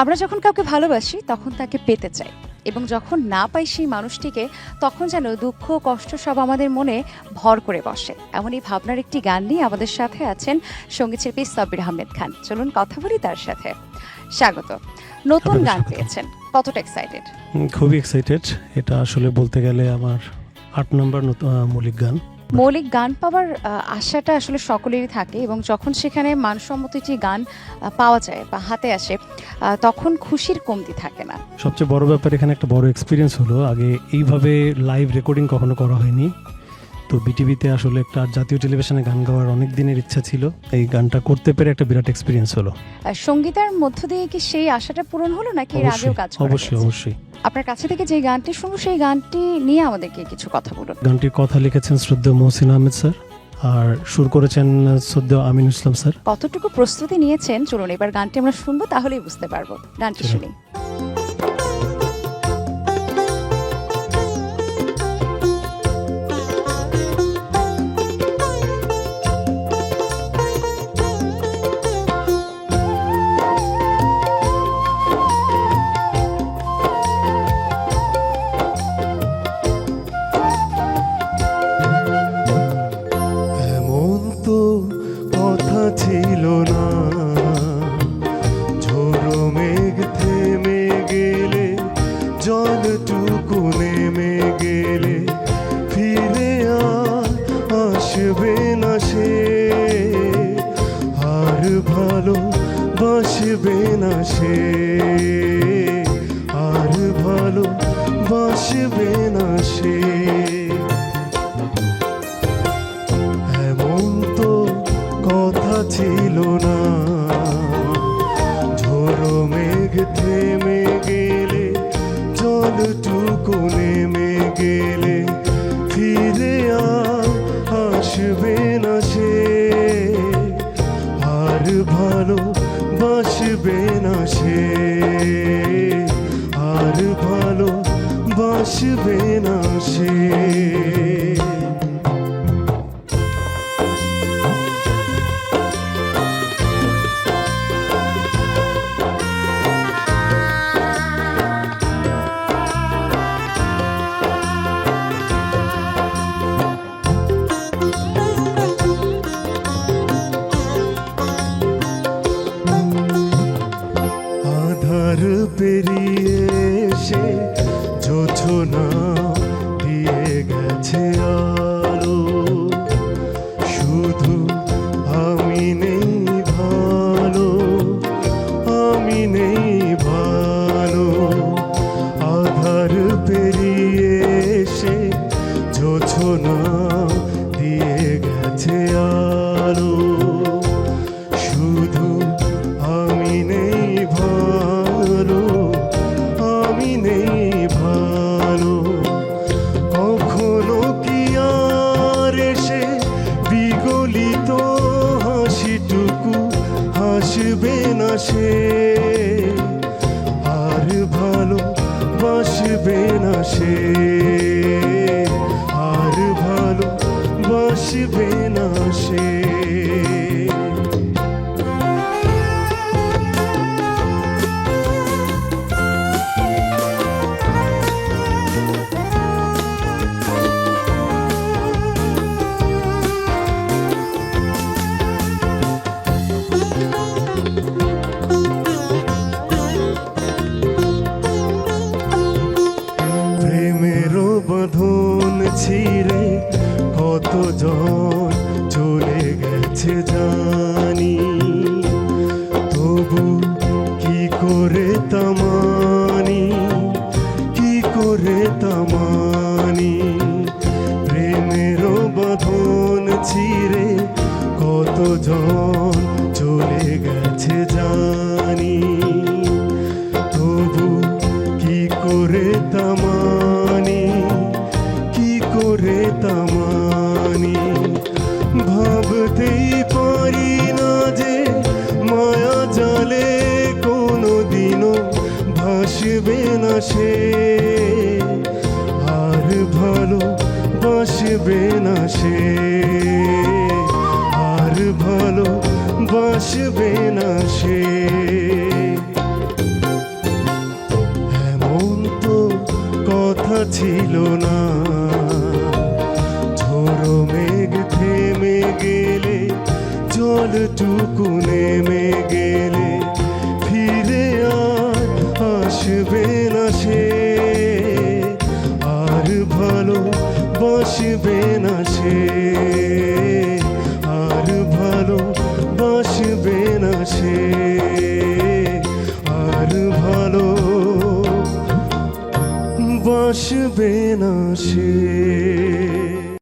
আমরা যখন কাউকে ভালোবাসি তখন তাকে পেতে চাই। এবং যখন না পাই সেই মানুষটিকে তখন যেন দুঃখ কষ্ট সব আমাদের মনে ভর করে বসে। এমন এই ভাবনার একটি গান নিয়ে আমাদের সাথে আছেন সংগীত শিল্পী সাব্বির আহমেদ খান। চলুন কথা বলি তার সাথে। স্বাগত। নতুন গান পেয়েছেন। কতটা এক্সাইটেড খুবই এক্সাইটেড এটা আসলে বলতে গেলে আমার আট নম্বর মৌলিক গান। মৌলিক গান পাওয়ার আশাটা আসলে সকলেরই থাকে এবং যখন সেখানে মানসম্মত যে গান পাওয়া যায় বা হাতে আসে তখন খুশির কমতি থাকে না। সবচেয়ে বড় ব্যাপার এখানে একটা বড় এক্সপিরিয়েন্স হলো, আগে এইভাবে লাইভ রেকর্ডিং কখনো করা হয়নি। তো বিটিভিতে আসলে একটা জাতীয় টেলিভিশনে গান গাওয়ার অনেক দিনের ইচ্ছা ছিল। এই গানটা করতে পেরে একটা বিরাট এক্সপিরিয়েন্স হলো। সঙ্গীতার মধ্য দিয়ে কি সেই আশাটা পূরণ হলো নাকি এর আগেও কাজ অবশ্যই অবশ্যই। আপনার কাছে থেকে যে গানটি শুনব সেই গানটি নিয়ে আমাদেরকে কিছু কথা বলুন। গানটির কথা লিখেছেন শ্রদ্ধেয় মহসিন আহমেদ স্যার আর সুর করেছেন শ্রদ্ধেয় আমিন ইসলাম স্যার। কতটুকু প্রস্তুতি নিয়েছেন? চলুন এবার গানটি আমরা শুনব তাহলেই বুঝতে পারব। গানটি শুনি। এমন তো কথা ছিল না। ঝোড়ো মেঘ থেমে গেলে, জলটুকু নেমে গেলে, ফিরে আর আসবে না সে। আর ভালো বাসবে না সে। ছিল না। ঝোড়ো মেঘ থেমে গেলে, জলটুকু নেমে গেলে, ফিরে আর আসবে না সে। আর ভালো বাসবে না সে। আর ভালো বাসবে না সে। যোছনা দিয়ে গেছে আলো। শুধু আমি নেই আমি নেই হাসবে না সে? আর ভালো বাসবে না সে? আর ভালো বাসবে না সে? কতজন চলে গেছে জানি। তবু কি করে তামানি কি করে তামানি ভাবতেই পারি না যে মায়া জালে কোনো দিনও ভাসবে না সে। আর ভালো বাসবে না সে। বসবে না সে